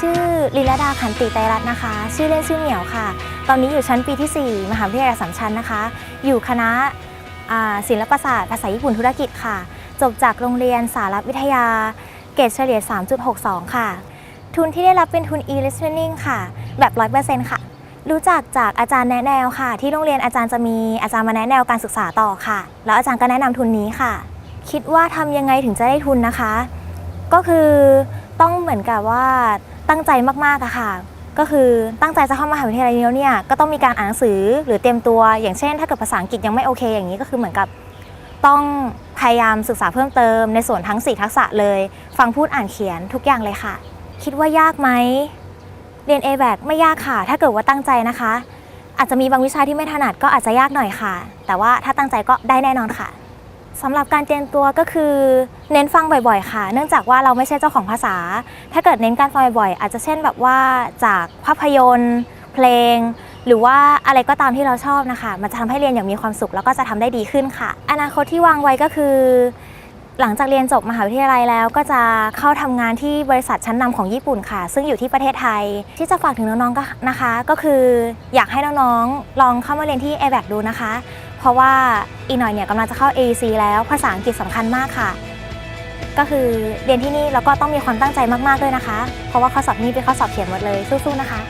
ชื่อลีลดาขันติไตรัตน์นะคะ ชื่อเล่นชื่อเหมียวค่ะ ตอนนี้อยู่ชั้นปีที่ 4 มหาวิทยาลัยสัมชัญนะคะ อยู่คณะศิลปศาสตร์ภาษาญี่ปุ่นธุรกิจค่ะ จบจากโรงเรียนสารวิทยา เกรดเฉลี่ย 3.62 ค่ะ ทุนที่ได้รับเป็นทุน e-listening ค่ะ แบบ 100%ค่ะ รู้จักจากอาจารย์แนะแนวค่ะ ที่โรงเรียนอาจารย์จะมีอาจารย์มาแนะแนวการศึกษาต่อค่ะ แล้วอาจารย์ก็แนะนำทุนนี้ค่ะ คิดว่าทำยังไงถึงจะได้ทุนนะคะ ก็คือต้องเหมือนกับว่า ตั้งใจมากๆอะค่ะ ก็คือตั้งใจจะเข้ามหาวิทยาลัยนี้แล้วเนี่ยก็ต้องมีการอ่านหนังสือหรือเตรียมตัว อย่างเช่น ถ้าเกิดภาษาอังกฤษยังไม่โอเค อย่างนี้ก็คือเหมือนกับต้องพยายามศึกษาเพิ่มเติม ในส่วนทั้ง 4 ทักษะเลย ฟังพูดอ่านเขียนทุกอย่างเลยค่ะ คิดว่ายากไหมเรียน a b a c ไม่ยากค่ะ ถ้าเกิดว่าตั้งใจนะคะ อาจจะมีบางวิชาที่ไม่ถนัดก็อาจจะยากหน่อยค่ะ แต่ว่าถ้าตั้งใจก็ได้แน่นอนค่ะ สำหรับการเตรียมตัวก็คือเน้นฟังบ่อยๆ ค่ะ เนื่องจากว่าเราไม่ใช่เจ้าของภาษา ถ้าเกิดเน้นการฟังบ่อยๆ อาจจะเช่นแบบว่าจากภาพยนตร์เพลง หรือว่าอะไรก็ตามที่เราชอบนะคะ มันจะทำให้เรียนอย่างมีความสุขแล้วก็จะทำได้ดีขึ้นค่ะ อนาคตที่วางไว้ก็คือ หลังจากเรียนจบมหาวิทยาลัยแล้ว ก็จะเข้าทำงานที่บริษัทชั้นนำของญี่ปุ่นค่ะ ซึ่งอยู่ที่ประเทศไทย ที่จะฝากถึงน้องๆก็นะคะ ก็คืออยากให้น้องๆลองเข้ามาเรียนที่ a b a c ดูนะคะ เพราะว่าอีกหน่อยเนี่ยกำลังจะเข้า AEC แล้วภาษาอังกฤษสำคัญมากค่ะ ก็คือเรียนที่นี่แล้วก็ต้องมีความตั้งใจมากๆด้วยนะคะ เพราะว่าข้อสอบนี้เป็นข้อสอบเขียนหมดเลยสู้ๆนะคะ